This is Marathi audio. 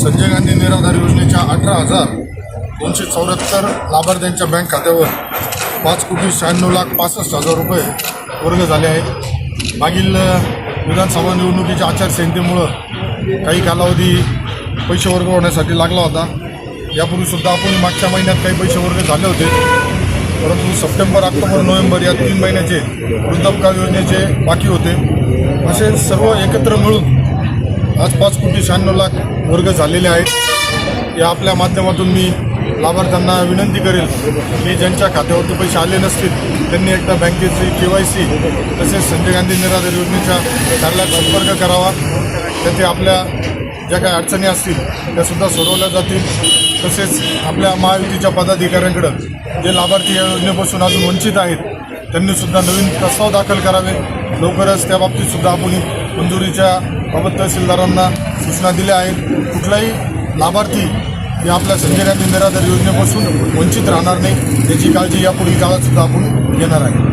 संजय गांधी निराधार योजनेच्या अठरा हजार दोनशे चौऱ्याहत्तर लाभार्थ्यांच्या बँक खात्यावर पाच कोटी शहाण्णव लाख पासष्ट हजार रुपये वर्ग झाले आहेत. मागील विधानसभा निवडणुकीच्या आचारसंहितेमुळं काही कालावधी पैसे वर्ग होण्यासाठी लागला होता. यापूर्वीसुद्धा आपण मागच्या महिन्यात काही पैसे वर्ग झाले होते. परंतु सप्टेंबर ऑक्टोबर नोव्हेंबर या तीन महिन्याचे वृद्धापकाळ योजनेचे बाकी होते. असे सर्व एकत्र मिळून आज पाच कोटी शहाण्णव लाख वर्ग झालेले आहेत. या आपल्या माध्यमातून मी लाभार्थ्यांना विनंती करेल की ज्यांच्या खात्यावरती पैसे आले नसतील त्यांनी एकदा बँकेची के वाय सी तसेच संजय गांधी निराधार योजनेच्या कार्यालयात संपर्क करावा. त्याचे आपल्या ज्या काही अडचणी असतील त्यासुद्धा सोडवल्या जातील. तसेच आपल्या महायुतीच्या पदाधिकाऱ्यांकडं जे लाभार्थी या योजनेपासून अजून वंचित आहेत त्यांनीसुद्धा नवीन प्रस्ताव दाखल करावे. लवकरच त्या बाबतीतसुद्धा आपण मंजुरीच्या बाबत तहसीलदारांना सूचना दिल्या आहेत. कुठलाही लाभार्थी हे आपल्या संजय गांधी निराधार योजनेपासून वंचित राहणार नाही याची काळजी यापुढील काळात सुद्धा आपण घेणार आहे.